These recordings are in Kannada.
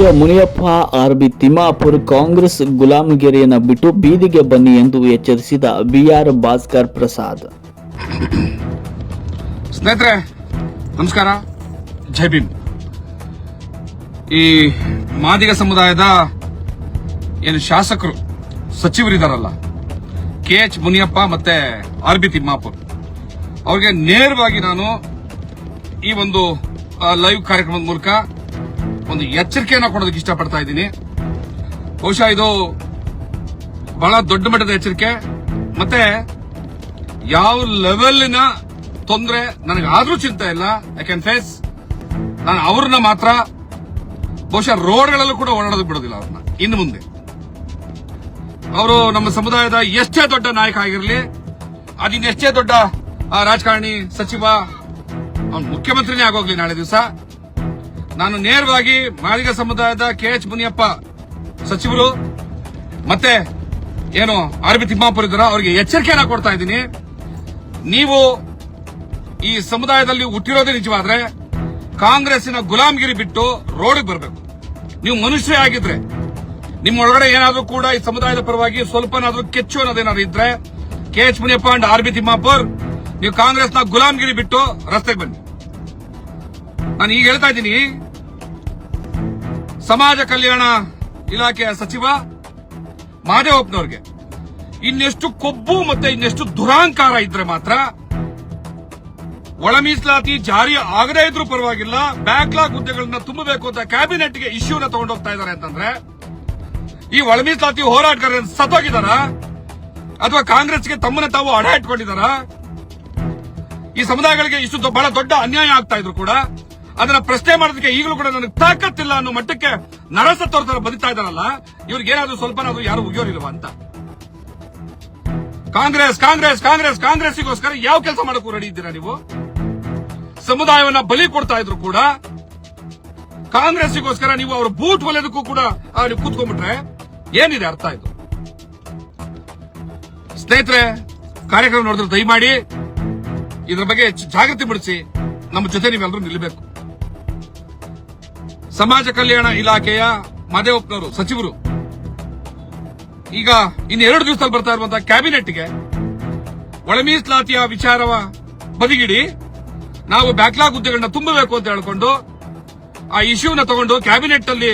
ಕೆಎಚ್ ಮುನಿಯಪ್ಪ ಆರ್ಬಿ ತಿಮ್ಮಾಪುರ್, ಕಾಂಗ್ರೆಸ್ ಗುಲಾಮಗಿರಿಯನ್ನು ಬಿಟ್ಟು ಬೀದಿಗೆ ಬನ್ನಿ ಎಂದು ಎಚ್ಚರಿಸಿದ ಬಿಆರ್ ಭಾಸ್ಕರ್ ಪ್ರಸಾದ್. ಸ್ನೇಹಿತರೆ, ನಮಸ್ಕಾರ. ಜೈ ಭೀಮ್. ಈ ಮಾದಿಗ ಸಮುದಾಯದ ಏನು ಶಾಸಕರು, ಸಚಿವರಿದಾರಲ್ಲ, ಕೆ ಎಚ್ ಮುನಿಯಪ್ಪ ಮತ್ತೆ ಆರ್ ಬಿ ತಿಮ್ಮಾಪುರ್. ಅವ್ರಿಗೆ ನೇರವಾಗಿ ನಾನು ಈ ಒಂದು ಲೈವ್ ಕಾರ್ಯಕ್ರಮದ ಮೂಲಕ ಒಂದು ಎಚ್ಚರಿಕೆಯನ್ನ ಕೊಡೋದಕ್ಕೆ ಇಷ್ಟಪಡ್ತಾ ಇದ್ದೀನಿ. ಬಹುಶಃ ಇದು ಬಹಳ ದೊಡ್ಡ ಮಟ್ಟದ ಎಚ್ಚರಿಕೆ. ಮತ್ತೆ ಯಾವ ಲೆವೆಲ್ನ ತೊಂದರೆ ನನಗೆ ಆದ್ರೂ ಚಿಂತೆ ಇಲ್ಲ. ಐ ಕ್ಯಾನ್ ಫೇಸ್ ನಾನು ಅವ್ರನ್ನ ಮಾತ್ರ. ಬಹುಶಃ ರೋಡ್ಗಳಲ್ಲೂ ಕೂಡ ಓಡಾಡೋದು ಬಿಡೋದಿಲ್ಲ ಅವ್ರನ್ನ. ಇನ್ನು ಮುಂದೆ. ಅವರು ನಮ್ಮ ಸಮುದಾಯದ ಎಷ್ಟೇ ದೊಡ್ಡ ನಾಯಕ ಆಗಿರಲಿ ಅದಿನ್ನೆಷ್ಟೇ ದೊಡ್ಡ ರಾಜಕಾರಣಿ ಸಚಿವ, ಅವ್ನು ಮುಖ್ಯಮಂತ್ರಿನೇ ಆಗೋಗ್ಲಿ ನಾಳೆ ದಿವಸ. ನಾನು ನೇರವಾಗಿ ಮಾದಿಗ ಸಮುದಾಯದ ಕೆ ಎಚ್ ಮುನಿಯಪ್ಪ ಸಚಿವರು, ಮತ್ತೆ ಏನು ಆರ್ ಬಿ ತಿಮ್ಮಾಪುರ ಇದ್ದಾರ ಅವರಿಗೆ ಎಚ್ಚರಿಕೆಯನ್ನ ಕೊಡ್ತಾ ಇದ್ದೀನಿ. ನೀವು ಈ ಸಮುದಾಯದಲ್ಲಿ ಹುಟ್ಟಿರೋದೇ ನಿಜವಾದ್ರೆ ಕಾಂಗ್ರೆಸ್ಸಿನ ಗುಲಾಮ್ಗಿರಿ ಬಿಟ್ಟು ರೋಡಿಗೆ ಬರಬೇಕು. ನೀವು ಮನುಷ್ಯರೇ ಆಗಿದ್ರೆ, ನಿಮ್ಮೊಳಗಡೆ ಏನಾದರೂ ಕೂಡ ಈ ಸಮುದಾಯದ ಪರವಾಗಿ ಸ್ವಲ್ಪನಾದ್ರೂ ಕೆಚ್ಚು ಅನ್ನೋದೇನಾದ್ರು ಇದ್ರೆ, K H Muniyappa and R B Timmapur, ನೀವು ಕಾಂಗ್ರೆಸ್ನ ಗುಲಾಮ್ಗಿರಿ ಬಿಟ್ಟು ರಸ್ತೆಗೆ ಬನ್ನಿ. ನಾನು ಈಗ ಹೇಳ್ತಾ ಇದ್ದೀನಿ ಸಮಾಜ ಕಲ್ಯಾಣ ಇಲಾಖೆಯ ಸಚಿವ ಮಹದೇವಪ್ಪನವ್ರಿಗೆ ಇನ್ನೆಷ್ಟು ಕೊಬ್ಬು ಮತ್ತೆ ಇನ್ನೆಷ್ಟು ದುರಾಂಕಾರ ಇದ್ರೆ ಮಾತ್ರ ಒಳ ಮೀಸಲಾತಿ ಜಾರಿ ಆಗದೇ ಇದ್ರೂ ಪರವಾಗಿಲ್ಲ ಬ್ಯಾಕ್ಲಾಗ್ ಹುದ್ದೆಗಳನ್ನ ತುಂಬಬೇಕು ಅಂತ ಕ್ಯಾಬಿನೆಟ್ಗೆ ಇಶ್ಯೂನ ತಗೊಂಡೋಗ್ತಾ ಇದ್ದಾರೆ ಅಂತಂದ್ರೆ, ಈ ಒಳ ಮೀಸಲಾತಿ ಸತ್ತೋಗಿದಾರ ಅಥವಾ ಕಾಂಗ್ರೆಸ್ಗೆ ತಮ್ಮನ್ನ ತಾವು ಅಡ ಇಟ್ಕೊಂಡಿದಾರ ಈ ಸಮುದಾಯಗಳಿಗೆ ಇಷ್ಟು ಬಹಳ ದೊಡ್ಡ ಅನ್ಯಾಯ ಆಗ್ತಾ ಇದ್ರು ಕೂಡ. ಅದನ್ನ ಪ್ರಶ್ನೆ ಮಾಡೋದಕ್ಕೆ ಈಗಲೂ ಕೂಡ ನನಗೆ ತಾಕತ್ತಿಲ್ಲ ಅನ್ನೋ ಮಟ್ಟಕ್ಕೆ ನರಸ ತರ ಬದುಕ್ತಾ ಇದಾರಲ್ಲ ಇವ್ರಿಗೆ ಏನಾದ್ರು ಸ್ವಲ್ಪನಾದ್ರೂ ಯಾರು ಉಗಿಯೋರಿಲ್ವಾ ಅಂತ. ಕಾಂಗ್ರೆಸ್ ಕಾಂಗ್ರೆಸ್ ಕಾಂಗ್ರೆಸ್ ಕಾಂಗ್ರೆಸ್ಗೋಸ್ಕರ ಯಾವ ಕೆಲಸ ಮಾಡಕ್ಕೂ ರೆಡಿ ಇದ್ದೀರಾ ನೀವು? ಸಮುದಾಯವನ್ನ ಬಲಿ ಕೊಡ್ತಾ ಇದ್ರು ಕೂಡ ಕಾಂಗ್ರೆಸ್ಗೋಸ್ಕರ ನೀವು ಅವರ ಬೂಟ್ ಒಲೆದಕ್ಕೂ ಕೂಡ ನೀವು ಕೂತ್ಕೊಂಡ್ಬಿಟ್ರೆ ಏನಿದೆ ಅರ್ಥ ಇದು ಸ್ನೇಹಿತರೆ, ಕಾರ್ಯಕ್ರಮ ನೋಡಿದ್ರೆ ದಯಮಾಡಿ ಇದ್ರ ಬಗ್ಗೆ ಜಾಗೃತಿ ಮೂಡಿಸಿ, ನಮ್ಮ ಜೊತೆ ನೀವೆಲ್ಲರೂ ನಿಲ್ಲಬೇಕು ಸಮಾಜ ಕಲ್ಯಾಣ ಇಲಾಖೆಯ ಮಾದೇವಪ್ಪನವರು ಸಚಿವರು. ಈಗ ಇನ್ನು ಎರಡು ದಿವಸದಲ್ಲಿ ಬರ್ತಾ ಇರುವಂತಹ ಕ್ಯಾಬಿನೆಟ್ಗೆ ಒಳಮೀಸಲಾತಿಯ ವಿಚಾರವ ಬದಿಗಿಡಿ, ನಾವು ಬ್ಯಾಕ್ಲಾಗ್ ಹುದ್ದೆಗಳನ್ನ ತುಂಬಬೇಕು ಅಂತ ಹೇಳ್ಕೊಂಡು ಆ ಇಶ್ಯೂನ ತಗೊಂಡು ಕ್ಯಾಬಿನೆಟ್ ಅಲ್ಲಿ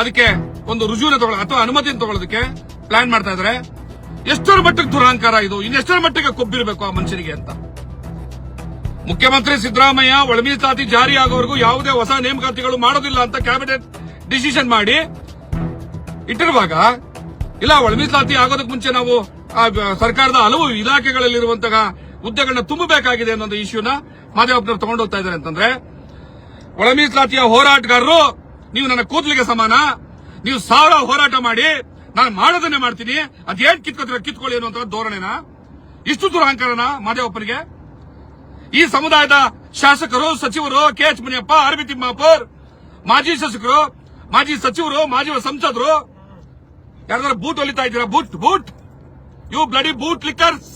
ಅದಕ್ಕೆ ಒಂದು ರುಜುವಿನ ತಗೊಳ್ಳ ಅಥವಾ ಅನುಮತಿಯನ್ನು ತಗೊಳ್ಳೋದಕ್ಕೆ ಪ್ಲಾನ್ ಮಾಡ್ತಾ ಇದ್ದಾರೆ ಎಷ್ಟರ ಮಟ್ಟಕ್ಕೆ ದುರಾಂಕಾರ ಇದು, ಇನ್ನೆಷ್ಟರ ಮಟ್ಟಿಗೆ ಕೊಬ್ಬಿರಬೇಕು ಆ ಮನುಷ್ಯರಿಗೆ ಅಂತ. ಮುಖ್ಯಮಂತ್ರಿ ಸಿದ್ದರಾಮಯ್ಯ ಒಳ ಜಾರಿ ಆಗೋವರೆಗೂ ಯಾವುದೇ ಹೊಸ ನೇಮಕಾತಿಗಳು ಮಾಡೋದಿಲ್ಲ ಅಂತ ಕ್ಯಾಬಿನೆಟ್ ಡಿಸಿಷನ್ ಮಾಡಿ ಇಟ್ಟಿರುವಾಗ, ಇಲ್ಲ ಒಳ ಆಗೋದಕ್ಕೆ ಮುಂಚೆ ನಾವು ಸರ್ಕಾರದ ಹಲವು ಇಲಾಖೆಗಳಲ್ಲಿರುವಂತಹ ಹುದ್ದೆಗಳನ್ನ ತುಂಬಬೇಕಾಗಿದೆ ಅನ್ನೋ ಇಶ್ಯೂನ ಮಾಧ್ಯಮರು ತಗೊಂಡು ಹೋಗ್ತಾ ಇದ್ದಾರೆ ಅಂತಂದ್ರೆ ಒಳ ಮೀಸಲಾತಿಯ ಹೋರಾಟಗಾರರು, ನೀವು ನನ್ನ ಕೂದಲಿಗೆ ಸಮಾನ, ನೀವು ಸಾವಿರ ಹೋರಾಟ ಮಾಡಿ, ನಾನು ಮಾಡೋದನ್ನೇ ಮಾಡ್ತೀನಿ, ಅದೇನ್ ಕಿತ್ಕೋತೀರ ಕಿತ್ಕೊಳ್ಳಿ ಅನ್ನುವಂತ ಧೋರಣೆನ, ಇಷ್ಟು ದುರಹಂಕಾರನ ಮಾದೇವಪ್ಪನಿಗೆ ಈ ಸಮುದಾಯದ ಶಾಸಕರು, ಸಚಿವರು, K H Muniyappa B Timmapur, ಮಾಜಿ ಶಾಸಕರು, ಮಾಜಿ ಸಚಿವರು, ಮಾಜಿ ಸಂಸದರು. ಯಾರಾದ್ರೂ ಬೂಟ್ ಹೊಲಿತಾ ಇದ್ದೀರಾ? Boot boot. You bloody boot lickers.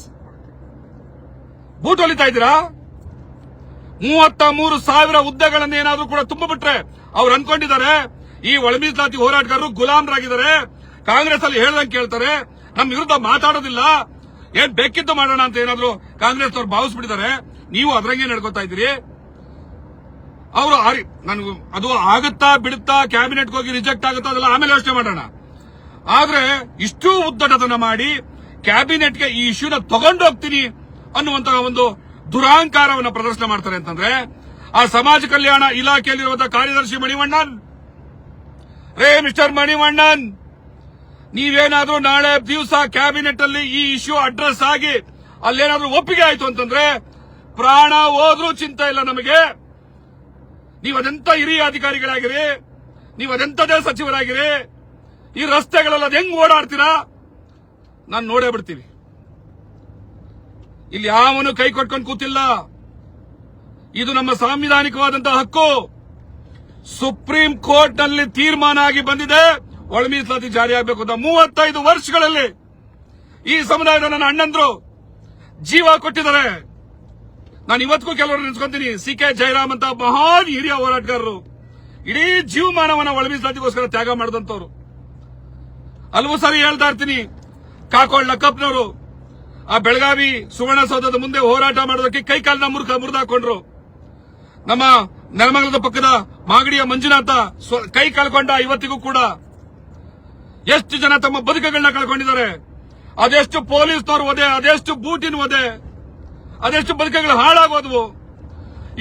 Boot ಹೊಲಿತಾ ಇದ್ದೀರಾ? ಮೂವತ್ತ ಮೂರು ಸಾವಿರ ಹುದ್ದೆಗಳನ್ನ ಏನಾದ್ರೂ ಕೂಡ ತುಂಬಿಬಿಟ್ರೆ ಅವ್ರು ಅನ್ಕೊಂಡಿದ್ದಾರೆ. ಈ ಒಳ ಮೀಸಲಾತಿ ಹೋರಾಟಗಾರರು ಗುಲಾಮರಾಗಿದ್ದಾರೆ. ಕಾಂಗ್ರೆಸ್ ಅಲ್ಲಿ ಹೇಳ್ದಂಗೆ ಕೇಳ್ತಾರೆ. ನಮ್ಮ ವಿರುದ್ಧ ಮಾತಾಡೋದಿಲ್ಲ. ಏನ್ ಬೇಕಿದ್ದು ಮಾಡೋಣ ಅಂತ ಏನಾದ್ರು ಕಾಂಗ್ರೆಸ್ ಅವ್ರು ಭಾವಿಸ್ಬಿಟ್ಟಿದ್ದಾರೆ. ನೀವು ಅದ್ರಂಗೆ ನಡ್ಕೋತಾ ಇದ್ದೀರಿ? ಅವರು ನನಗೆ ಅದು ಆಗುತ್ತಾ ಬಿಡುತ್ತಾ ಕ್ಯಾಬಿನೆಟ್ ಹೋಗಿ ರಿಜೆಕ್ಟ್ ಆಗುತ್ತಾ ಅದೆಲ್ಲ ಆಮೇಲೆ ಯೋಚನೆ ಮಾಡೋಣ. ಆದ್ರೆ ಇಷ್ಟು ಉದ್ದಟತನ ಮಾಡಿ ಕ್ಯಾಬಿನೆಟ್ಗೆ ಈ ಇಶ್ಯೂನ ತಗೊಂಡು ಹೋಗ್ತೀನಿ ಅನ್ನುವಂತಹ ಒಂದು ದುರಾಂಕಾರವನ್ನು ಪ್ರದರ್ಶನ ಮಾಡ್ತಾರೆ ಅಂತಂದ್ರೆ, ಆ ಸಮಾಜ ಕಲ್ಯಾಣ ಇಲಾಖೆಯಲ್ಲಿರುವಂತಹ ಕಾರ್ಯದರ್ಶಿ ಮಣಿವಣ್ಣನ್. ರೇ, ಮಿಸ್ಟರ್ ಮಣಿವಣ್ಣನ್, ನೀವೇನಾದ್ರೂ ನಾಳೆ ದಿವಸ ಕ್ಯಾಬಿನೆಟ್ ಅಲ್ಲಿ ಈ ಇಶ್ಯೂ ಅಡ್ರೆಸ್ ಆಗಿ ಅಲ್ಲೇನಾದ್ರೂ ಒಪ್ಪಿಗೆ ಆಯ್ತು ಅಂತಂದ್ರೆ ಪ್ರಾಣ ಹೋದ್ರೂ ಚಿಂತೆ ಇಲ್ಲ ನಮಗೆ. ನೀವು ಅದೆಂತ ಹಿರಿಯ ಅಧಿಕಾರಿಗಳಾಗಿರಿ, ನೀವು ಅದೆಂತದೇ ಸಚಿವರಾಗಿರಿ, ಈ ರಸ್ತೆಗಳೆಲ್ಲ ಹೆಂಗ್ ಓಡಾಡ್ತೀರಾ? ನಾನು ನೋಡೇ ಬಿಡ್ತೀವಿ ಇಲ್ಲಿ ಯಾವನು ಕೈ ಕೊಟ್ಕೊಂಡು ಕೂತಿಲ್ಲ. ಇದು ನಮ್ಮ ಸಾಂವಿಧಾನಿಕವಾದಂತಹ ಹಕ್ಕು. ಸುಪ್ರೀಂ ಕೋರ್ಟ್ನಲ್ಲಿ ತೀರ್ಮಾನ ಆಗಿ ಬಂದಿದೆ. ಒಳ ಮೀಸಲಾತಿ ಜಾರಿ ಆಗಬೇಕು ಅಂತ ಮೂವತ್ತೈದು ವರ್ಷಗಳಲ್ಲಿ ಈ ಸಮುದಾಯದ ನನ್ನ ಅಣ್ಣಂದ್ರು ಜೀವ ಕೊಟ್ಟಿದ್ದಾರೆ. ನಾನು ಇವತ್ತಿಗೂ ಕೆಲವರು ನೆನೆಸ್ಕೊಂತೀನಿ. ಸಿ ಕೆ ಜಯರಾಮ್ ಅಂತ ಮಹಾನ್ ಹಿರಿಯ ಹೋರಾಟಗಾರರು. ಇಡೀ ಜೀವಮಾನವನ್ನ ಒಳಮೀಸಲಾತಿಗೋಸ್ಕರ ತ್ಯಾಗ ಮಾಡಿದಂತವ್ರು ಹಲವು ಸಾರಿ ಹೇಳ್ತಾ ಇರ್ತೀನಿ. ಕಾಕೋಳ್ ಆ ಬೆಳಗಾವಿ ಸುವರ್ಣಸೌಧದ ಮುಂದೆ ಹೋರಾಟ ಮಾಡೋದಕ್ಕೆ ಕೈ ಕಾಲನ್ನ ಮುರ್ಕ ಮುರಿದಾಕೊಂಡ್ರು. ನಮ್ಮ ನೆಲಮಂಗಲದ ಪಕ್ಕದ ಮಾಗಡಿಯ ಮಂಜುನಾಥ ಕೈ ಕಳ್ಕೊಂಡ ಇವತ್ತಿಗೂ ಕೂಡ ಎಷ್ಟು ಜನ ತಮ್ಮ ಬದುಕುಗಳನ್ನ ಕಳ್ಕೊಂಡಿದ್ದಾರೆ. ಅದೆಷ್ಟು ಪೊಲೀಸ್ನವ್ರು ಓದೆ ಅದೆಷ್ಟು ಬೂಟಿನ ಒದೆ. ಅದೆಷ್ಟು ಬದುಕುಗಳು ಹಾಳಾಗೋದ್ವು?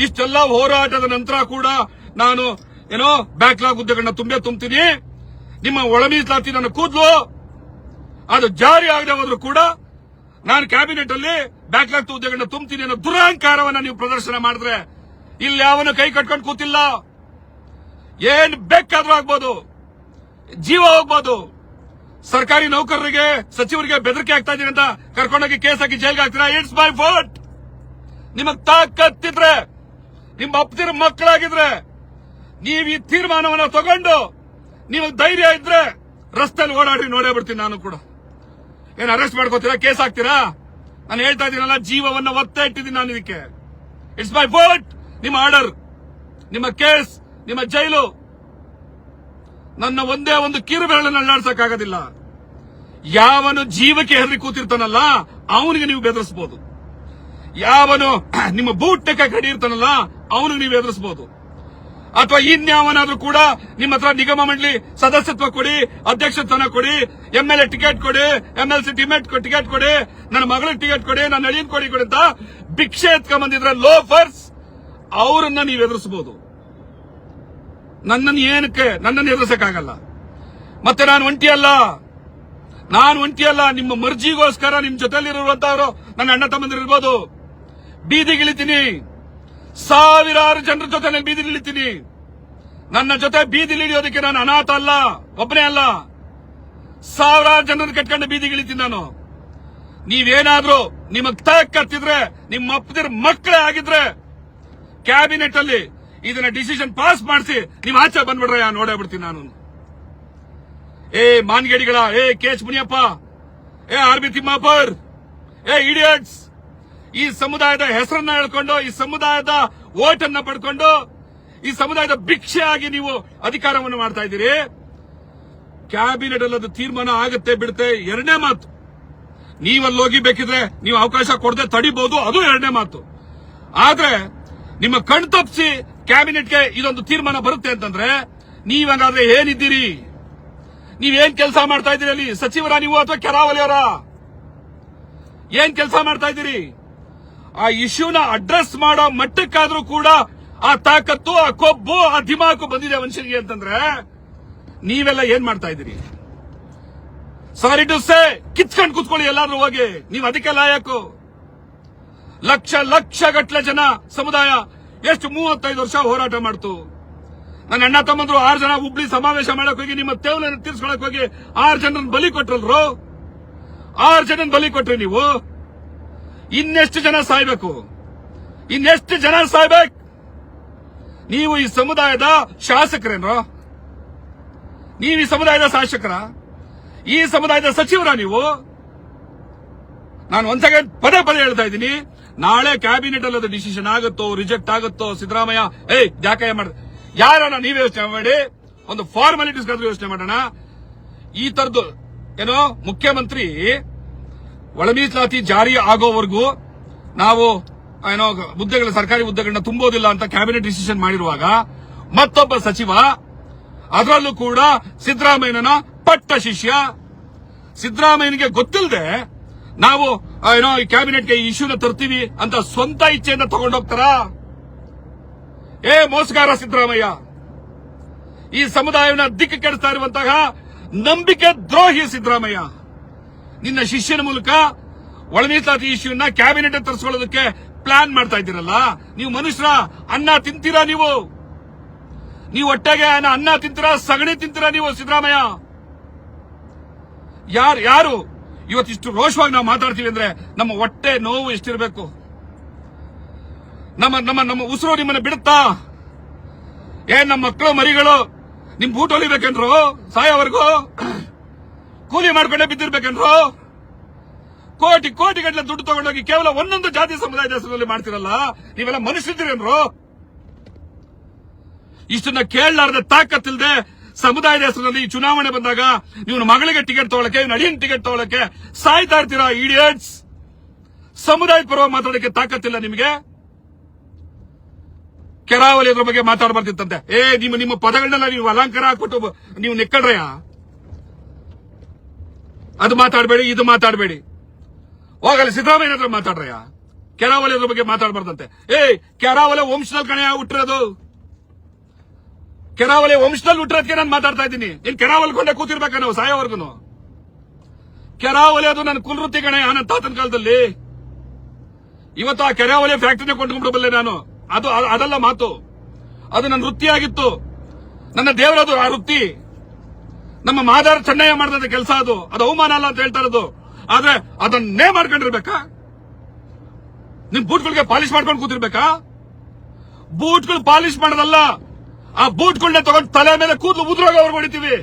ಇಷ್ಟೆಲ್ಲ ಹೋರಾಟದ ನಂತರ ಕೂಡ ನಾನು ಏನೋ ಬ್ಯಾಕ್ಲಾಗ್ ಹುದ್ದೆಗಳನ್ನ ತುಂಬೇ ತುಂಬ್ತೀನಿ. ನಿಮ್ಮ ಒಳ ಮೀಸಲಾತಿ ನನ್ನ ಕೂದಲು. ಅದು ಜಾರಿ ಆಗದೆ ಹೋದ್ರು ಕೂಡ ನಾನು ಕ್ಯಾಬಿನೆಟ್ ಅಲ್ಲಿ ಬ್ಯಾಕ್ಲಾಗ್ ಹುದ್ದೆಗಳನ್ನ ತುಂಬ್ತೀನಿ ಅನ್ನೋ ದುರಹಂಕಾರವನ್ನ ನೀವು ಪ್ರದರ್ಶನ ಮಾಡಿದ್ರೆ ಇಲ್ಲಿ ಯಾವನು ಕೈ ಕಟ್ಕೊಂಡು ಕೂತಿಲ್ಲ. ಏನ್ ಬೇಕಾದ್ರೂ ಆಗ್ಬೋದು. ಜೀವ ಹೋಗ್ಬೋದು. ಸರ್ಕಾರಿ ನೌಕರರಿಗೆ, ಸಚಿವರಿಗೆ ಬೆದರಿಕೆ ಆಗ್ತಾ ಇದೀನಿ ಅಂತ ಕರ್ಕೊಂಡೋಗಿ ಕೇಸ್ ಹಾಕಿ ಜೈಲ್ಗೆ ಹಾಕ್ತೀರಾ? ಇಟ್ಸ್ ಮೈ ಫೋರ್ಟ್ ನಿಮಗ್ ತಾಕತ್ತಿದ್ರೆ ನಿಮ್ಮ ಅಪ್ಪದಿರ ಮಕ್ಕಳಾಗಿದ್ರೆ, ನೀವು ಈ ತೀರ್ಮಾನವನ್ನ ತಗೊಂಡು ನಿಮಗ್ ಧೈರ್ಯ ಇದ್ರೆ ರಸ್ತೆಯಲ್ಲಿ ಓಡಾಡಿ ನೋಡೇ ಬಿಡ್ತೀನಿ ನಾನು ಕೂಡ. ಏನ್ ಅರೆಸ್ಟ್ ಮಾಡ್ಕೋತೀರಾ, ಕೇಸ್ ಹಾಕ್ತೀರಾ? ನಾನು ಹೇಳ್ತಾ ಇದ್ದೀನಲ್ಲ, ಜೀವವನ್ನ ಒತ್ತೆ ಇಟ್ಟಿದ್ದೀನಿ ನಾನು ಇದಕ್ಕೆ. ಇಟ್ಸ್ ಮೈ ಬೋಟ್ ನಿಮ್ಮ ಆರ್ಡರ್ ನಿಮ್ಮ ಕೇಸ್, ನಿಮ್ಮ ಜೈಲು. ನನ್ನ ಒಂದೇ ಒಂದು ಕಿರು ಬೆರಳನ್ನು ಅಲ್ಲಾಡ್ಸಕ್ಕಾಗೋದಿಲ್ಲ. ಯಾವನು ಜೀವಕ್ಕೆ ಹೆದರಿ ಕೂತಿರ್ತಾನಲ್ಲ, ಅವನಿಗೆ ನೀವು ಬೆದರಿಸಬಹುದು ಯಾವನು ನಿಮ್ಮ ಬೂಟಕ್ಕೆ ಕಡಿ ಇರ್ತಾನಲ್ಲ ಅವನು ನೀವು ಎದುರಿಸಬಹುದು ಅಥವಾ ಇನ್ಯಾವನಾದ್ರೂ ಕೂಡ ನಿಮ್ಮ ಹತ್ರ ನಿಗಮ ಮಂಡಳಿ ಸದಸ್ಯತ್ವ ಕೊಡಿ ಅಧ್ಯಕ್ಷತನ ಕೊಡಿ ಎಂ ಎಲ್ ಎ ಟಿಕೆಟ್ ಕೊಡಿ M L C ticket ticket ಕೊಡಿ, ನನ್ನ ಮಗಳಿಗೆ ಟಿಕೆಟ್ ಕೊಡಿ, ನನ್ನ ಅಳಿಯನ್ ಕೊಡಿ ಕೊಡಿ ಅಂತ ಭಿಕ್ಷೆ ಎತ್ಕೊಂಡ್ ಬಂದಿದ್ರೆ ಲೋಫರ್ಸ್, ಅವರನ್ನ ನೀವು ಎದುರಿಸಬಹುದು ನನ್ನನ್ನು ಏನಕ್ಕೆ, ನನ್ನನ್ನು ಎದುರಿಸಕ್ಕಾಗಲ್ಲ ಮತ್ತೆ ನಾನು ಒಂಟಿ ಅಲ್ಲ ನಾನು ಒಂಟಿ ಅಲ್ಲ ನಿಮ್ಮ ಮರ್ಜಿಗೋಸ್ಕರ ನಿಮ್ ಜೊತೆಲಿರುವಂತವರು ನನ್ನ ಅಣ್ಣ ತಮ್ಮಂದಿರಿರ್ಬೋದು. ಬೀದಿಗಿಳಿತೀನಿ ಸಾವಿರಾರು ಜನರ ಜೊತೆ ನಾನು ಬೀದಿಗಿಳಿತೀನಿ ನನ್ನ ಜೊತೆ ಬೀದಿಲಿಳಿಯೋದಕ್ಕೆ ನಾನು ಅನಾಥ ಅಲ್ಲ ಒಬ್ಬನೇ ಅಲ್ಲ. ಸಾವಿರಾರು ಜನರನ್ನು ಕಟ್ಕೊಂಡು ಬೀದಿಗಿಳಿತೀನಿ ನಾನು. ನೀವೇನಾದ್ರೂ ನಿಮಗ್ ಹತ್ತಿದ್ರೆ ನಿಮ್ಮ ಅಪ್ಪದಿರ ಮಕ್ಕಳೇ ಆಗಿದ್ರೆ ಕ್ಯಾಬಿನೆಟ್ ಅಲ್ಲಿ ಇದನ್ನ ಡಿಸಿಷನ್ ಪಾಸ್ ಮಾಡಿಸಿ ನೀವು ಆಚೆ ಬಂದ್ಬಿಡ್ರೆ ನೋಡೇ ಬಿಡ್ತೀನಿ ನಾನು. ಏ ಮಾನ್ಗೇಡಿಗಳ, ಏ ಕೆ ಎಚ್ ಮುನಿಯಪ್ಪ, ಏ ಆರ್ ಬಿ ತಿಮ್ಮಾಪರ್, ಏ ಇಡಿಯಟ್ಸ್. ಈ ಸಮುದಾಯದ ಹೆಸರನ್ನ ಹೇಳ್ಕೊಂಡು, ಈ ಸಮುದಾಯದ ಓಟನ್ನ ಪಡ್ಕೊಂಡು, ಈ ಸಮುದಾಯದ ಭಿಕ್ಷೆ ಆಗಿ ನೀವು ಅಧಿಕಾರವನ್ನು ಮಾಡ್ತಾ ಇದ್ದೀರಿ. ಕ್ಯಾಬಿನೆಟ್ ಅಲ್ಲಿ ಅದು ತೀರ್ಮಾನ ಆಗುತ್ತೆ ಬಿಡುತ್ತೆ, ಎರಡನೇ ಮಾತು. ನೀವಲ್ಲಿ ಹೋಗಿ ಬೇಕಿದ್ರೆ ನೀವು ಅವಕಾಶ ಕೊಡದೆ ತಡಿಬಹುದು ಅದು ಎರಡನೇ ಮಾತು. ಆದ್ರೆ, ನಿಮ್ಮ ಕಣ್ತಪ್ಸಿ ತಪ್ಪಿಸಿ ಕ್ಯಾಬಿನೆಟ್ಗೆ ಇದೊಂದು ತೀರ್ಮಾನ ಬರುತ್ತೆ ಅಂತಂದ್ರೆ, ನೀವಂಗಾದ್ರೆ ಏನಿದ್ದೀರಿ? ನೀವೇನ್ ಕೆಲಸ ಮಾಡ್ತಾ ಇದ್ದೀರಿ ಅಲ್ಲಿ? ಸಚಿವರ ನೀವು ಅಥವಾ ಕೆರಾವಲಿಯವರ ಏನ್ ಕೆಲಸ ಮಾಡ್ತಾ ಇದ್ದೀರಿ? ಆ ಇಶ್ಯೂನ ಅಡ್ರೆಸ್ ಮಾಡೋ ಮಟ್ಟಕ್ಕಾದ್ರೂ ಕೂಡ ಆ ತಾಕತ್ತು, ಆ ಕೊಬ್ಬು, ಆ ದಿಮಾಕು ಬಂದಿದೆ ಮನುಷ್ಯನಿಗೆ ಅಂತಂದ್ರೆ ನೀವೆಲ್ಲ ಏನ್ ಮಾಡ್ತಾ ಇದ್ದೀರಿ? ಸಾರಿ ಟು ಸೇ ಕಿತ್ಕೊಂಡು ಕೂತ್ಕೊಳ್ಳಿ ಎಲ್ಲಾದ್ರೂ ಹೋಗಿ. ನೀವು ಅದಕ್ಕೆ ಲಾಯಕು. ಲಕ್ಷ ಲಕ್ಷ ಗಟ್ಟಲೆ ಜನ ಸಮುದಾಯ ಎಷ್ಟು ಮೂವತ್ತೈದು ವರ್ಷ ಹೋರಾಟ ಮಾಡ್ತು. ನನ್ನ ಅಣ್ಣ ತಮ್ಮಂದ್ರು ಆರು ಜನ ಹುಬ್ಳಿ ಸಮಾವೇಶ ಮಾಡಕ್ ಹೋಗಿ, ನಿಮ್ಮ ತೇವಲನ್ನು ತೀರ್ಸ್ಕೊಳಕ್ ಹೋಗಿ ಆರು ಜನರನ್ನ ಬಲಿ ಕೊಟ್ರಲ್ರು? ಆರು ಜನ ಬಲಿ ಕೊಟ್ರಿ ನೀವು? ಇನ್ನೆಷ್ಟು ಜನ ಸಾಯ್ಬೇಕು? ಇನ್ನೆಷ್ಟು ಜನ ಸಾಯ್ಬೇಕು? ನೀವು ಈ ಸಮುದಾಯದ ಶಾಸಕರೇನು ನೀವು ಈ ಸಮುದಾಯದ ಶಾಸಕರ? ಈ ಸಮುದಾಯದ ಸಚಿವರ ನೀವು? ನಾನು ಒಂದ್ ಸೆಕೆಂಡ್ ಪದೇ ಪದೇ ಹೇಳ್ತಾ ಇದ್ದೀನಿ. ನಾಳೆ ಕ್ಯಾಬಿನೆಟ್ ಅಲ್ಲಿ ಡಿಸಿಷನ್ ಆಗುತ್ತೋ ರಿಜೆಕ್ಟ್ ಆಗುತ್ತೋ, ಸಿದ್ದರಾಮಯ್ಯ, ಏಯ್, ಯಾಕೆ ಮಾಡ ಯಾರನ್ನ ನೀವೇ ಯೋಚನೆ ಮಾಡಿ, ಒಂದು ಫಾರ್ಮಾಲಿಟೀಸ್ ಯೋಚನೆ ಮಾಡೋಣ. ಈ ತರದ್ದು ಏನೋ, ಮುಖ್ಯಮಂತ್ರಿ ಒಳ ಮೀಸಲಾತಿ ಜಾರಿ ಆಗೋವರೆಗೂ ನಾವು ಏನೋ, ಹುದ್ದೆಗಳ ಸರ್ಕಾರಿ ಹುದ್ದೆಗಳನ್ನ ತುಂಬೋದಿಲ್ಲ ಅಂತ ಕ್ಯಾಬಿನೆಟ್ ಡಿಸಿಷನ್ ಮಾಡಿರುವಾಗ ಮತ್ತೊಬ್ಬ ಸಚಿವ, ಅದರಲ್ಲೂ ಕೂಡ ಸಿದ್ದರಾಮಯ್ಯನ ಪಟ್ಟ ಶಿಷ್ಯ. ಸಿದ್ದರಾಮಯ್ಯನಿಗೆ ಗೊತ್ತಿಲ್ಲದೆ ನಾವು ಏನೋ, ಈ ಕ್ಯಾಬಿನೆಟ್ಗೆ ಈ ಇಶ್ಯೂನ ತರ್ತೀವಿ ಅಂತ ಸ್ವಂತ ಇಚ್ಛೆಯಿಂದ ತಗೊಂಡೋಗ್ತಾರ ಏ, ಮೋಸಗಾರ ಸಿದ್ದರಾಮಯ್ಯ. ಈ ಸಮುದಾಯವನ್ನ ದಿಕ್ಕು ಕೆಡಿಸ್ತಾ ಇರುವಂತಹ ನಂಬಿಕೆ ದ್ರೋಹಿ ಸಿದ್ದರಾಮಯ್ಯ. ನಿನ್ನ ಶಿಷ್ಯನ ಮೂಲಕ ಒಳ ಇಶ್ಯೂನ ಕ್ಯಾಬಿನೆಟ್ ತರಿಸ್ಕೊಳ್ಳೋದಕ್ಕೆ ಪ್ಲಾನ್ ಮಾಡ್ತಾ ಇದ್ದೀರಲ್ಲ? ನೀವು ಮನುಷ್ಯರ ಅನ್ನ ತಿಂತೀರಾ ನೀವು? ನೀವು ಒಟ್ಟಾಗೆ ಅನ್ನ- ತಿಂತೀರಾ, ಸಗಣಿ ತಿಂತೀರಾ ನೀವು, ಸಿದ್ದರಾಮಯ್ಯ? ಯಾರು ಯಾರು? ಇವತ್ತಿಷ್ಟು ರೋಷವಾಗಿ ನಾವು ಮಾತಾಡ್ತೀವಿ ಅಂದ್ರೆ ನಮ್ಮ ಹೊಟ್ಟೆ ನೋವು ಎಷ್ಟಿರಬೇಕು? ನಮ್ಮ ನಮ್ಮ ನಮ್ಮ ಉಸಿರು ನಿಮ್ಮನ್ನ ಬಿಡುತ್ತಾ? ಏನ್ ನಮ್ಮ ಮಕ್ಕಳು, ಮರಿಗಳು, ನಿಮ್ ಬೂಟ್ ಹೊಲಿಬೇಕೆಂದ್ರು ಸಾಯೋವರೆಗೂ ಕೂಲಿ ಮಾಡ್ಕೊಂಡೆ ಬಿದ್ದಿರ್ಬೇಕನ್ರು? ಕೋಟಿ ಕೋಟಿ ಗಟ್ಟಲೆ ದುಡ್ಡು ತಗೊಂಡೋಗಿ ಕೇವಲ ಒಂದೊಂದು ಜಾತಿ ಸಮುದಾಯದ ಹೆಸರಲ್ಲಿ ಮಾಡ್ತಿರಲ್ಲ, ನೀವೆಲ್ಲ ಮನುಷ್ಯರಿದ್ದೀರೇನ್ರು? ಇಷ್ಟನ್ನ ಕೇಳಲಾರ್ದೆ ತಾಕತ್ತಿಲ್ದೆ ಸಮುದಾಯದ ಹೆಸರಿನಲ್ಲಿ ಈ ಚುನಾವಣೆ ಬಂದಾಗ ನೀವು ಮಗಳಿಗೆ ಟಿಕೆಟ್ ತಗೊಳಕ್ಕೆ, ಇವ್ನ ಅಡಿಯನ್ ಟಿಕೆಟ್ ತಗೊಳಕ್ಕೆ ಸಾಯ್ತಾ ಇರ್ತೀರಾ ಇಡಿಯಟ್ಸ್ ಸಮುದಾಯದ ಪರವ ಮಾತಾಡಕ್ಕೆ ತಾಕತ್ತಿಲ್ಲ ನಿಮಗೆ? ಕೆರಾವಲಿ ಅದ್ರ ಬಗ್ಗೆ ಮಾತಾಡಬಾರ್ದಿತ್ತಂತೆ. ಏ, ನಿಮ್ಮ ನಿಮ್ಮ ಪದಗಳನ್ನೆಲ್ಲ ನೀವು ಅಲಂಕಾರ ಹಾಕ್ಬಿಟ್ಟು ನೀವು ನೆಕ್ಕಡ್ರಯ್ಯ ಅದು ಮಾತಾಡಬೇಡಿ, ಇದು ಮಾತಾಡಬೇಡಿ. ಹೋಗಲ್ಲ ಸಿದ್ದರಾಮಯ್ಯ ಹತ್ರ ಮಾತಾಡ್ರಯ್ಯ? ಕೆರಾವಲಿ ಅದ್ರ ಬಗ್ಗೆ ಮಾತಾಡಬಾರ್ದಂತೆ. ಏ ಕೆರಾವಲೆ ವಂಶದಲ್ಲಿ ಕಣೆ ಹುಟ್ಟಿರೋದು? ಕೆರಾವಲೆ ವಂಶದಲ್ಲಿ ಹುಟ್ಟಿರೋದಕ್ಕೆ ನಾನು ಮಾತಾಡ್ತಾ ಇದ್ದೀನಿ. ನೀನ್ ಕೆರಾವಲ್ ಕೊಂಡೆ ಕೂತಿರ್ಬೇಕ ನಾವು, ಸಾಯೋವರ್ಗುನು? ಕೆರಾವಲಿ ಅದು ನನ್ನ ಕುಲವೃತ್ತಿ ಕಣೆ ನನ್ನ ತಾತನ ಕಾಲದಲ್ಲಿ. ಇವತ್ತು ಆ ಕೆರಾವಲಿ ಫ್ಯಾಕ್ಟರಿನ ಕೊಂಡ್ಕೊಂಡ್ಬಿಡಬಲ್ಲೆ ನಾನು. ಅದು, ಅದಲ್ಲ ಮಾತು. ಅದು ನನ್ನ ವೃತ್ತಿ ಆಗಿತ್ತು ನನ್ನ ದೇವರದು ಆ ವೃತ್ತಿ. ನಮ್ಮ ಮಾದಾರ ಚೆನ್ನಯ್ಯ ಮಾಡಿದ ಕೆಲಸ ಅದು. ಅದು ಅವಮಾನ ಅಲ್ಲ ಅಂತ ಹೇಳ್ತಾ ಇರೋದು. ಆದ್ರೆ ಅದನ್ನೇ ಮಾಡ್ಕೊಂಡಿರ್ಬೇಕಾ? ನಿಮ್ ಬೂಟ್ಗಳಿಗೆ ಪಾಲಿಶ್ ಮಾಡ್ಕೊಂಡು ಕೂತಿರ್ಬೇಕಾ? ಬೂಟ್ಗಳು ಪಾಲಿಶ್ ಮಾಡೋದಲ್ಲ. ಆ ಬೂಟ್ಗಳನ್ನ ತಗೊಂಡು ತಲೆ ಮೇಲೆ ಕೂದಲು ಉದ್ರೋಗವರೆಗೂ ಹೊಡಿತೀವಿ.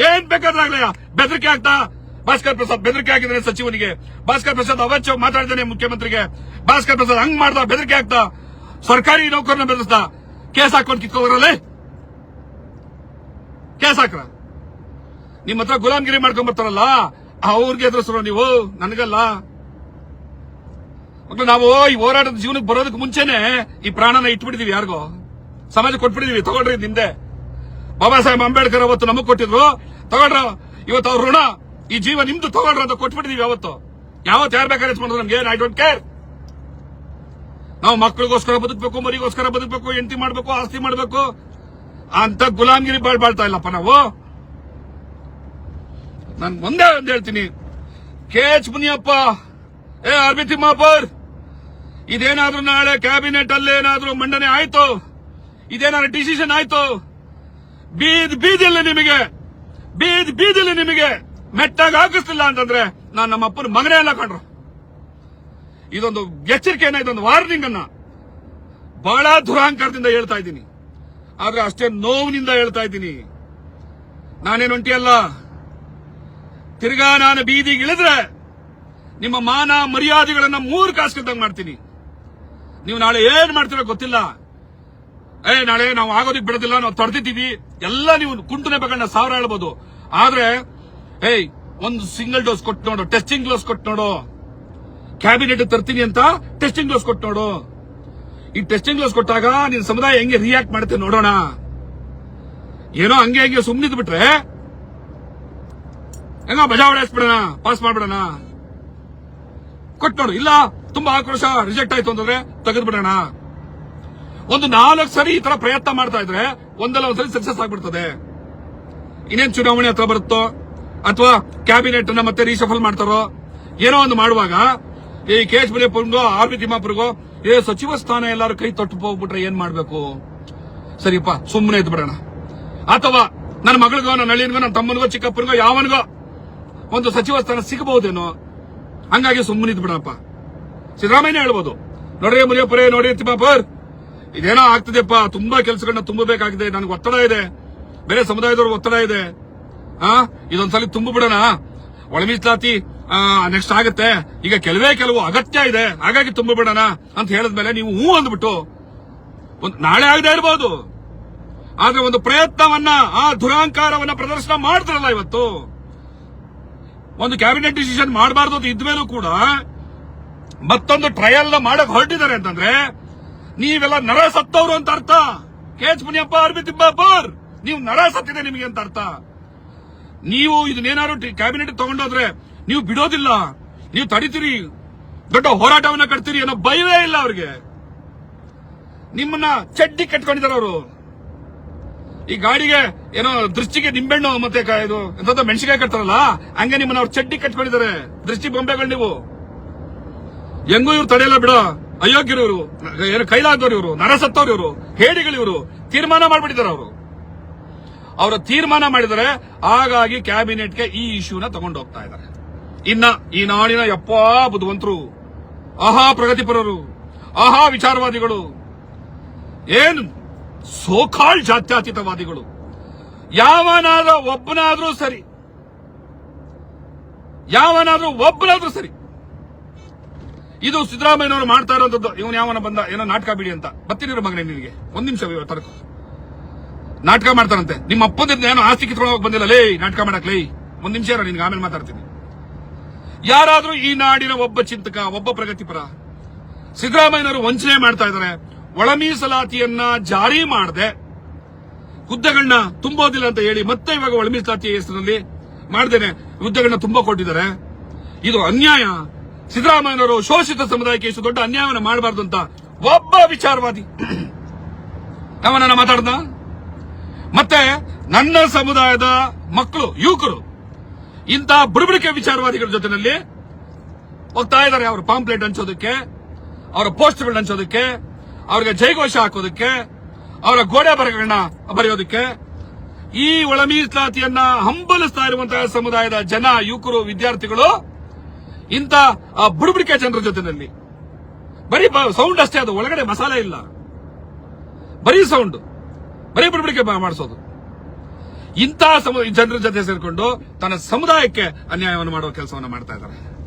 ಏನ್ ಬೇಕಾದ್ರೆ ಆಗ್ಲಯ್ಯ ಬೆದರಿಕೆ ಆಗ್ತಾ? ಭಾಸ್ಕರ್ ಪ್ರಸಾದ್ ಬೆದರಿಕೆ ಹಾಕಿದ್ರೆ ಸಚಿವನಿಗೆ. ಭಾಸ್ಕರ್ ಪ್ರಸಾದ್ ಅವಚ್ಚ ಮಾತಾಡಿದಾನೆ ಮುಖ್ಯಮಂತ್ರಿಗೆ. ಭಾಸ್ಕರ್ ಪ್ರಸಾದ್ ಹಂಗ್ ಮಾಡ್ದ ಬೆದರಿಕೆ ಆಗ್ತಾ? ಸರ್ಕಾರಿ ನೌಕರನ ಬೆದರಿಸ್ದ ಕೇಸ್ ಹಾಕೊಂಡು ಕಿತ್ಕೋದ್ರಲ್ಲೇ ಕೇಸ್ ಹಾಕ್ರ? ನಿಮ್ ಹತ್ರ ಗುಲಾಮಗಿರಿ ಮಾಡ್ಕೊಂಡ್ ಬರ್ತಾರಲ್ಲ ಅವ್ರಿಗೆ ಎದುರಿಸ್ರು ನೀವು? ನನಗಲ್ಲ. ಮಕ್ಳು, ನಾವು ಈ ಹೋರಾಟದ ಜೀವನಕ್ಕೆ ಬರೋದಕ್ಕೆ ಮುಂಚೆನೆ ಈ ಪ್ರಾಣನ ಇಟ್ಬಿಟ್ಟಿದೀವಿ ಯಾರಿಗೋ. ಸಮಾಜ ಕೊಟ್ಬಿಟ್ಟಿದೀವಿ ತಗೊಂಡ್ರಿ ಹಿಂದೆ. ಬಾಬಾ ಸಾಹೇಬ್ ಅಂಬೇಡ್ಕರ್ ಅವತ್ತು ನಮಗ್ ಕೊಟ್ಟಿದ್ರು ತಗೊಂಡ್ರ ಇವತ್ತು ಅವ್ರ ಋಣ, ಈ ಜೀವ ನಿಮ್ದು ತಗೊಂಡ್ರ ಅಂತ ಕೊಟ್ಬಿಟ್ಟಿದೀವಿ ಅವತ್ತು ಯಾವತ್ತು ಯಾರು ಬೇಕಾದ್ರೆ ಮಾಡಿದ್ರು ನಮ್ಗೆ ಐ ಡೋಂಟ್ ಕೇರ್. ನಾವು ಮಕ್ಕಳಿಗೋಸ್ಕರ ಬದುಕಬೇಕು, ಮರಿಗೋಸ್ಕರ ಬದುಕಬೇಕು, ಹೆಂಡತಿ ಮಾಡ್ಬೇಕು, ಆಸ್ತಿ ಮಾಡ್ಬೇಕು, ಅಂತ ಗುಲಾಮಗಿರಿ ಬಾಳ್ ಬಾಳ್ತಾ ಇಲ್ಲಪ್ಪ ನಾವು. ನಾನು ಒಂದೇ ಒಂದು ಹೇಳ್ತೀನಿ. ಕೆ ಎಚ್ ಮುನಿಯಪ್ಪ, ಏ ಅರ್ಬಿ ತಿಮ್ಮಾಪರ್ ಇದೇನಾದ್ರೂ ನಾಳೆ ಕ್ಯಾಬಿನೆಟ್ ಅಲ್ಲಿ ಏನಾದ್ರೂ ಮಂಡನೆ ಆಯ್ತು? ಇದೇನಾದ್ರೂ ಡಿಸಿಷನ್ ಆಯ್ತು? ಬೀದ್ ಬೀದಿಲ್ಲ ನಿಮಗೆ. ಬೀದ್ ಬೀದಿಲ್ಲ ನಿಮಗೆ. ಮೆಟ್ಟಾಗ ಹಾಕಿಸ್ತಿಲ್ಲ ಅಂತಂದ್ರೆ ನಾನು ನಮ್ಮ ಅಪ್ಪನ ಮಗನೇ ಎಲ್ಲ ಕಂಡ್ರು ಇದೊಂದು ಎಚ್ಚರಿಕೆಯನ್ನ ಇದೊಂದು ವಾರ್ನಿಂಗ್ ಅನ್ನ. ಬಹಳ ದುರಾಂಕಾರದಿಂದ ಹೇಳ್ತಾ ಇದ್ದೀನಿ. ಆದ್ರೆ ಅಷ್ಟೇ ನೋವಿನಿಂದ ಹೇಳ್ತಾ ಇದ್ದೀನಿ. ನಾನೇನು ಒಂಟಿಯಲ್ಲ? ತಿರ್ಗಾ ನಾನು ಬೀದಿಗೆ ಇಳಿದ್ರೆ ನಿಮ್ಮ ಮಾನ ಮರ್ಯಾದೆಗಳನ್ನ ಮೂರು ಕಾಸ್ಕೊಂಡಂಗ್ ಮಾಡ್ತೀನಿ. ನೀವು ನಾಳೆ ಏನ್ ಮಾಡ್ತೀರೋ ಗೊತ್ತಿಲ್ಲ. ಏ, ನಾಳೆ ನಾವು ಆಗೋದಿಕ್ ಬಿಡೋದಿಲ್ಲ, ನಾವು ತಡೆದಿದ್ದೀವಿ. ಎಲ್ಲ ನೀವು ಕುಂಟನೆ ಬೇಕಂಡ ಸಾವಿರ ಹೇಳ್ಬೋದು. ಆದ್ರೆ, ಏಯ್, ಒಂದು ಸಿಂಗಲ್ ಡೋಸ್ ಕೊಟ್ಟು ನೋಡು ಟೆಸ್ಟಿಂಗ್ ಡೋಸ್ ಕೊಟ್ಟು ನೋಡು. ಕ್ಯಾಬಿನೆಟ್ ತರ್ತೀನಿ ಅಂತ ಟೆಸ್ಟಿಂಗ್ ಡೋಸ್ ಕೊಟ್ಟು ನೋಡು. ಈ ಟೆಸ್ಟಿಂಗ್ ಡೋಸ್ ಕೊಟ್ಟಾಗ ನಿನ್ ಸಮುದಾಯ ಹೆಂಗೆ ರಿಯಾಕ್ಟ್ ಮಾಡುತ್ತೆ ನೋಡೋಣ. ಏನೋ ಹಂಗೆ ಹಂಗೆ ಸುಮ್ಮನಿದ್ ಬಿಟ್ರೆ ಹೆಂಗ ಬಜಾವಣೆ ಹಾಕ್ಬಿಡೋಣ ಪಾಸ್ ಮಾಡ್ಬಿಡೋಣ. ಕೊಟ್ಟು ನೋಡು ಇಲ್ಲ, ತುಂಬಾ ಆಕ್ರೋಶ ರಿಜೆಕ್ಟ್ ಆಯ್ತು ಅಂತಂದ್ರೆ ತೆಗೆದು ಬಿಡೋಣ ಒಂದು ನಾಲ್ಕು ಸರಿ ಈ ತರ ಪ್ರಯತ್ನ ಮಾಡ್ತಾ ಇದ್ರೆ ಒಂದಲ್ಲ ಒಂದ್ಸರಿ ಸಕ್ಸಸ್ ಆಗ್ಬಿಡ್ತದೆ. ಇನ್ನೇನ್ ಚುನಾವಣೆ ಹತ್ರ ಬರುತ್ತೋ, ಅಥವಾ ಕ್ಯಾಬಿನೆಟ್ ಅನ್ನ ಮತ್ತೆ ರೀಶಫಲ್ ಮಾಡ್ತಾರೋ, ಏನೋ ಒಂದು ಮಾಡುವಾಗ, ಈ ಕೆ ಎಚ್ ಮುನಿಯಪ್ಪನಿಗೋ ಆರ್ ಬಿ ತಿಮ್ಮಾಪುರಿಗೋ ಏ, ಸಚಿವ ಸ್ಥಾನ ಎಲ್ಲಾರು ಕೈ ತೊಟ್ಟು ಹೋಗ್ಬಿಟ್ರೆ ಏನ್ ಮಾಡ್ಬೇಕು? ಸರಿಪ್ಪ ಸುಮ್ಮನೆ ಇದ್ ಬಿಡೋಣ ಅಥವಾ ನನ್ನ ಮಗಳಿಗೋ, ನನ್ನ ಅಳಿಯನಿಗೋ, ನನ್ನ ತಮ್ಮನಿಗೋ, ಚಿಕ್ಕಪ್ಪನಿಗೋ, ಯಾವನಿಗೋ ಒಂದು ಸಚಿವ ಸ್ಥಾನ ಸಿಗಬಹುದೇನೋ, ಹಂಗಾಗಿ ಸುಮ್ಮನೆ ಇದ್ ಬಿಡಪ್ಪ ಸಿದ್ದರಾಮಯ್ಯ ಹೇಳ್ಬೋದು. ನೋಡ್ರಿ ಮುನಿಯಪ್ಪರೇ, ನೋಡಿ ತಿಮ್ಮಾಪರ್ ಇದೇನೋ ಆಗ್ತದೆಪ್ಪ ತುಂಬಾ ಕೆಲಸಗಳನ್ನ ತುಂಬಬೇಕಾಗಿದೆ, ನನಗೆ ಒತ್ತಡ ಇದೆ. ಬೇರೆ ಸಮುದಾಯದವ್ರಿಗೆ ಒತ್ತಡ ಇದೆ. ಹಾ ಇದೊಂದ್ಸಲ ತುಂಬ ಬಿಡೋಣ. ಒಳ ಮೀಸಲಾತಿ ನೆಕ್ಸ್ಟ್ ಆಗುತ್ತೆ. ಈಗ ಕೆಲವೇ ಕೆಲವು ಅಗತ್ಯ ಇದೆ. ಹಾಗಾಗಿ ತುಂಬ ಬಿಡೋಣ ಅಂತ ಹೇಳಿದ್ಮೇಲೆ ನೀವು ಹೂ ಅಂದ್ಬಿಟ್ಟು ಒಂದು ನಾಳೆ ಆಗದೆ ಇರಬಹುದು ಆದ್ರೆ ಒಂದು ಪ್ರಯತ್ನವನ್ನ, ಆ ದುರಾಂಕಾರವನ್ನ ಪ್ರದರ್ಶನ ಮಾಡಿದ್ರಲ್ಲ ಇವತ್ತು. ಒಂದು ಕ್ಯಾಬಿನೆಟ್ ಡಿಸಿಷನ್ ಮಾಡಬಾರ್ದು ಅಂತ ಇದ್ಮೇಲೂ ಕೂಡ ಮತ್ತೊಂದು ಟ್ರಯಲ್ ಮಾಡಕ್ ಹೊರಟಿದ್ದಾರೆ ಅಂತಂದ್ರೆ ನೀವೆಲ್ಲ ನರ ಸತ್ತವ್ರು ಅಂತ ಅರ್ಥ. ಕೆ ಎಚ್ ಮುನಿಯಪ್ಪ ಅರ್ಬಿ ತಿಮ್ಮಾಪುರ್ ನೀವು ನರ ಸತ್ತಿದೆ ನಿಮಗೆ ಅಂತ ಅರ್ಥ. ನೀವು ಇದನ್ನೇನಾದ್ರು ಕ್ಯಾಬಿನೆಟ್ ತಗೊಂಡೋದ್ರೆ ನೀವು ಬಿಡೋದಿಲ್ಲ. ನೀವು ತಡಿತೀರಿ. ದೊಡ್ಡ ಹೋರಾಟವನ್ನ ಕಟ್ತೀರಿ ಅನ್ನೋ ಭಯವೇ ಇಲ್ಲ ಅವ್ರಿಗೆ. ನಿಮ್ಮನ್ನ ಚಡ್ಡಿ ಕಟ್ಕೊಂಡಿದ್ದಾರೆ ಅವರು. ಈ ಗಾಡಿಗೆ ಏನೋ ದೃಷ್ಟಿಗೆ ನಿಂಬೆಣ್ಣು ಮತ್ತೆ ಇದು ಎಂತ ಮೆಣಸಿಕಾಯಿ ಕಟ್ತಾರಲ್ಲ, ಹಂಗೆ ನಿಮ್ಮನ್ನ ಅವ್ರು ಚಡ್ಡಿ ಕಟ್ಕೊಂಡಿದ್ದಾರೆ. ದೃಷ್ಟಿ ಬೊಂಬೆಗಳು ನೀವು. ಹೆಂಗೂ ಇವ್ರು ತಡೆಯಲ್ಲ ಬಿಡ. ಅಯೋಗ್ಯರು ಇವರು. ಏನು ಕೈಲಾದವ್ರು ಇವರು, ನರಸತ್ತವ್ರು ಇವರು, ಹೇಡಿಗಳು ಇವರು. ತೀರ್ಮಾನ ಮಾಡ್ಬಿಟ್ಟಿದ್ದಾರೆ ಅವರು. ಅವರು ತೀರ್ಮಾನ ಮಾಡಿದರೆ ಹಾಗಾಗಿ ಕ್ಯಾಬಿನೆಟ್ಗೆ ಈ ಇಶ್ಯೂನ ತಗೊಂಡು ಹೋಗ್ತಾ ಇದ್ದಾರೆ. ಇನ್ನ ಈ ನಾಡಿನ ಯಪ್ಪ ಬುದ್ಧಿವಂತರು. ಆಹಾ ಪ್ರಗತಿಪರರು. ಆಹಾ ವಿಚಾರವಾದಿಗಳು. ಏನು ಸೋಕಾಳ್ ಜಾತ್ಯತೀತವಾದಿಗಳು. ಯಾವನಾದ್ರೂ ಒಬ್ಬನಾದ್ರೂ ಸರಿ. ಯಾವನಾದ್ರೂ ಒಬ್ಬನಾದ್ರೂ ಸರಿ. ಇದು ಸಿದ್ದರಾಮಯ್ಯನವರು ಮಾಡ್ತಾ ಇರೋದ್ದು ಇವನು ಯಾವನ ಬಂದ? ಏನೋ ನಾಟಕ ಬಿಡಿ ಅಂತ. ಬತ್ತಿರೋ ಮಗನೇ ನಿನಗೆ? ಒಂದ್ ನಿಮಿಷ ತರಕು ನಾಟಕ ಮಾಡ್ತಾರಂತೆ ನಿಮ್ಮ ಅಪ್ಪಂದಿಂದ ಏನೋ ಆಸ್ತಿ ಕಿತ್ಕೊಳ್ಳೋಕೆ ಬಂದಿಲ್ಲ. ಲೇ, ನಾಟಕ ಮಾಡಕ್ ಲೇ. ಒಂದ್ ನಿಮಿಷ ಇರೋ, ನಿನ್ಗೆ ಆಮೇಲೆ ಮಾತಾಡ್ತೀನಿ. ಯಾರಾದ್ರೂ ಈ ನಾಡಿನ ಒಬ್ಬ ಚಿಂತಕ, ಒಬ್ಬ ಪ್ರಗತಿಪರ, ಸಿದ್ದರಾಮಯ್ಯನವರು ವಂಚನೆ ಮಾಡ್ತಾ ಇದ್ದಾರೆ. ಒಳ ಮೀಸಲಾತಿಯನ್ನ ಜಾರಿ ಮಾಡದೆ ಹುದ್ದೆಗಳನ್ನ ತುಂಬೋದಿಲ್ಲ ಅಂತ ಹೇಳಿ ಮತ್ತೆ ಇವಾಗ ಒಳ ಮೀಸಲಾತಿ ಹೆಸರಿನಲ್ಲಿ ಮಾಡ್ದೇನೆ. ಹುದ್ದೆಗಳನ್ನ ತುಂಬ ಕೊಟ್ಟಿದ್ದಾರೆ. ಇದು ಅನ್ಯಾಯ. ಸಿದ್ದರಾಮಯ್ಯನವರು ಶೋಷಿತ ಸಮುದಾಯಕ್ಕೆ ಇಷ್ಟು ದೊಡ್ಡ ಅನ್ಯಾಯವನ್ನು ಮಾಡಬಾರ್ದು ಅಂತ ಒಬ್ಬ ವಿಚಾರವಾದಿ. ಅವನನ್ನ ಮಾತಾಡ್ದ? ಮತ್ತೆ ನನ್ನ ಸಮುದಾಯದ ಮಕ್ಕಳು, ಯುವಕರು ಇಂತಹ ಬುಡಬಡಿಕೆ ವಿಚಾರವಾದಿಗಳ ಜೊತೆನಲ್ಲಿ ಹೋಗ್ತಾ ಇದ್ದಾರೆ. ಅವರು ಪಾಂಪ್ಲೆಟ್ ಹಂಚೋದಕ್ಕೆ, ಅವರ ಪೋಸ್ಟರ್ಗಳು ಹಂಚೋದಕ್ಕೆ ಅವ್ರಿಗೆ ಜೈಘೋಷ ಹಾಕೋದಕ್ಕೆ, ಅವರ ಗೋಡೆ ಬರಗಳನ್ನ ಬರೆಯೋದಕ್ಕೆ, ಈ ಒಳ ಮೀಸಲಾತಿಯನ್ನ ಹಂಬಲಿಸ್ತಾ ಇರುವಂತಹ ಸಮುದಾಯದ ಜನ, ಯುವಕರು, ವಿದ್ಯಾರ್ಥಿಗಳು ಆ, ಬುಡಬಡಿಕೆ ಜನರ ಜೊತೆನಲ್ಲಿ. ಬರೀ ಸೌಂಡ್ ಅಷ್ಟೇ ಅದು, ಒಳಗಡೆ ಮಸಾಲೆ ಇಲ್ಲ. ಬರೀ ಸೌಂಡ್ ಬರೀ ಬುಡಬಿಡಿಕೆ ಮಾಡಿಸೋದು. ಇಂತಹ ಜನರ ಜೊತೆ ಸೇರಿಕೊಂಡು ತನ್ನ ಸಮುದಾಯಕ್ಕೆ ಅನ್ಯಾಯವನ್ನು ಮಾಡುವ ಕೆಲಸವನ್ನು ಮಾಡ್ತಾ ಇದ್ದಾರೆ.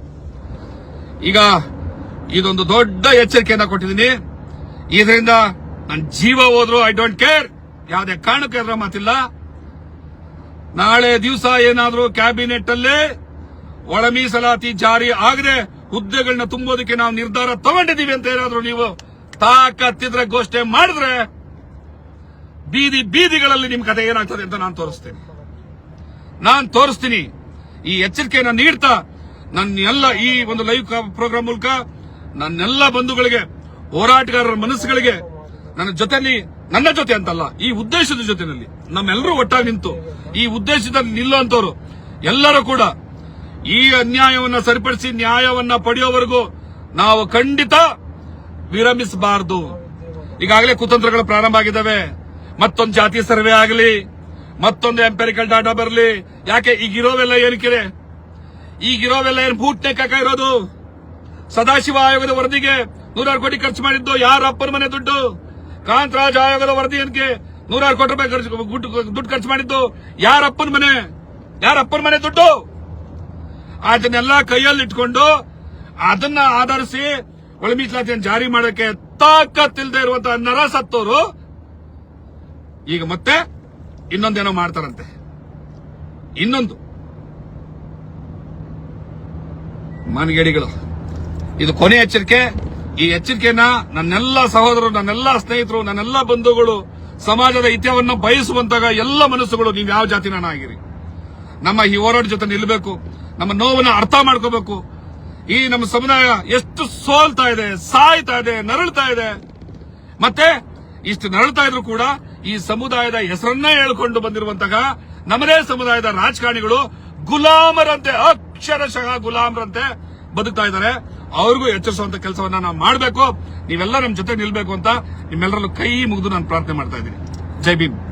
ಈಗ ಇದೊಂದು ದೊಡ್ಡ ಎಚ್ಚರಿಕೆಯನ್ನ ಕೊಟ್ಟಿದ್ದೀನಿ. ಇದರಿಂದ ನನ್ನ ಜೀವ ಹೋದ್ರು ಐ ಡೋಂಟ್ ಕೇರ್ ಯಾವುದೇ ಕಾರಣಕ್ಕೆ ಅದರ ಮಾತಿಲ್ಲ. ನಾಳೆ ದಿವಸ ಏನಾದರೂ ಕ್ಯಾಬಿನೆಟ್ ಅಲ್ಲಿ ಒಳ ಮೀಸಲಾತಿ ಜಾರಿ ಆಗದೆ ಹುದ್ದೆಗಳನ್ನ ತುಂಬೋದಕ್ಕೆ ನಾವು ನಿರ್ಧಾರ ತಗೊಂಡಿದ್ದೀವಿ ಅಂತ ಏನಾದರೂ ನೀವು ತಾಕತ್ತಿದ್ರೆ ಘೋಷಣೆ ಮಾಡಿದ್ರೆ ಬೀದಿ ಬೀದಿಗಳಲ್ಲಿ ನಿಮ್ ಕಥೆ ಏನಾಗ್ತದೆ ಅಂತ ನಾನು ತೋರಿಸ್ತೇನೆ. ನಾನು ತೋರಿಸ್ತೀನಿ. ಈ ಎಚ್ಚರಿಕೆಯನ್ನು ನೀಡ್ತಾ ನನ್ನ ಎಲ್ಲ ಈ ಒಂದು ಲೈವ್ ಪ್ರೋಗ್ರಾಮ್ ಮೂಲಕ ನನ್ನೆಲ್ಲ ಬಂಧುಗಳಿಗೆ ಹೋರಾಟಗಾರರ ಮನಸ್ಸುಗಳಿಗೆ ನನ್ನ ಜೊತೆಯಲ್ಲಿ, ನನ್ನ ಜೊತೆ ಅಂತಲ್ಲ, ಈ ಉದ್ದೇಶದ ಜೊತೆನಲ್ಲಿ ನಮ್ಮೆಲ್ಲರೂ ಒಟ್ಟಾಗಿ ನಿಂತು ಈ ಉದ್ದೇಶದಲ್ಲಿ ನಿಲ್ಲುವಂತವರು ಎಲ್ಲರೂ ಕೂಡ ಈ ಅನ್ಯಾಯವನ್ನ ಸರಿಪಡಿಸಿ ನ್ಯಾಯವನ್ನ ಪಡೆಯೋವರೆಗೂ ನಾವು ಖಂಡಿತ ವಿರಮಿಸಬಾರದು. ಈಗಾಗಲೇ ಕುತಂತ್ರಗಳು ಪ್ರಾರಂಭ ಆಗಿದ್ದಾವೆ. ಮತ್ತೊಂದು ಜಾತಿ ಸರ್ವೆ ಆಗಲಿ, ಮತ್ತೊಂದು ಎಂಪೆರಿಕಲ್ ಡಾಟಾ ಬರಲಿ. ಯಾಕೆ ಈಗಿರೋವೆಲ್ಲ ಏನಕ್ಕಿದೆ ಈಗಿರೋವೆಲ್ಲ ಏನು ಭೂಟ್ನೆ ಕಾಕ ಇರೋದು? ಸದಾಶಿವ ಆಯೋಗದ ವರದಿಗೆ ನೂರಾರು ಕೋಟಿ ಖರ್ಚು ಮಾಡಿದ್ದು ಯಾರ ಅಪ್ಪನ ಮನೆ ದುಡ್ಡು? ಕಾಂತರಾಜ್ ಆಯೋಗದ ವರದಿಯನ್ಗೆ ನೂರಾರು ಕೋಟಿ ರೂಪಾಯಿ ಖರ್ಚು ದುಡ್ಡು ಖರ್ಚು ಮಾಡಿದ್ದು ಯಾರ ಅಪ್ಪನ ಮನೆ? ಯಾರ ಅಪ್ಪನ ಮನೆ ದುಡ್ಡು? ಅದನ್ನೆಲ್ಲ ಕೈಯಲ್ಲಿ ಇಟ್ಕೊಂಡು ಅದನ್ನ ಆಧರಿಸಿ ಒಳ ಮೀಸಲಾತಿಯನ್ನು ಜಾರಿ ಮಾಡೋಕೆ ತಾಕತ್ತಿಲ್ಲದೆ ಇರುವಂತಹ ನರ ಸತ್ತೋರು ಈಗ ಮತ್ತೆ ಇನ್ನೊಂದೇನೋ ಮಾಡ್ತಾರಂತೆ. ಇನ್ನೊಂದು. ಮನಗೇಡಿಗಳು, ಇದು ಕೊನೆ ಎಚ್ಚರಿಕೆ. ಈ ಎಚ್ಚರಿಕೆಯನ್ನ ನನ್ನೆಲ್ಲ ಸಹೋದರರು, ನನ್ನೆಲ್ಲ ಸ್ನೇಹಿತರು, ನನ್ನೆಲ್ಲ ಬಂಧುಗಳು, ಸಮಾಜದ ಹಿತವನ್ನ ಬಯಸುವಂತಾಗ ಎಲ್ಲ ಮನಸ್ಸುಗಳು ನೀವು ಯಾವ ಜಾತಿನ ಆಗಿರಿ. ನಮ್ಮ ಈ ಹೋರಾಟ ಜೊತೆ ನಿಲ್ಲಬೇಕು ನಮ್ಮ ನೋವನ್ನ ಅರ್ಥ ಮಾಡ್ಕೋಬೇಕು. ಈ ನಮ್ಮ ಸಮುದಾಯ ಎಷ್ಟು ಸೋಲ್ತಾ ಇದೆ, ಸಾಯ್ತಾ ಇದೆ, ನರಳ್ತಾ ಇದೆ. ಮತ್ತೆ ಇಷ್ಟು ನರಳ್ತಾ ಇದ್ರು ಕೂಡ ಈ ಸಮುದಾಯದ ಹೆಸರನ್ನೇ ಹೇಳ್ಕೊಂಡು ಬಂದಿರುವಂತಹ ನಮ್ಮದೇ ಸಮುದಾಯದ ರಾಜಕಾರಣಿಗಳು ಗುಲಾಮರಂತೆ, ಅಕ್ಷರಶಃ ಗುಲಾಮರಂತೆ ಬದುಕ್ತಾ ಇದ್ದಾರೆ. ಅವ್ರಿಗೂ ಎಚ್ಚರಿಸುವಂತ ಕೆಲಸವನ್ನ ನಾವು ಮಾಡಬೇಕು. ನೀವೆಲ್ಲ ನಮ್ಮ ಜೊತೆ ನಿಲ್ಬೇಕು ಅಂತ ನಿಮ್ಮೆಲ್ಲರಲ್ಲೂ ಕೈ ಮುಗಿದು ನಾನು ಪ್ರಾರ್ಥನೆ ಮಾಡ್ತಾ ಇದ್ದೀನಿ. ಜೈ ಭೀಮ್.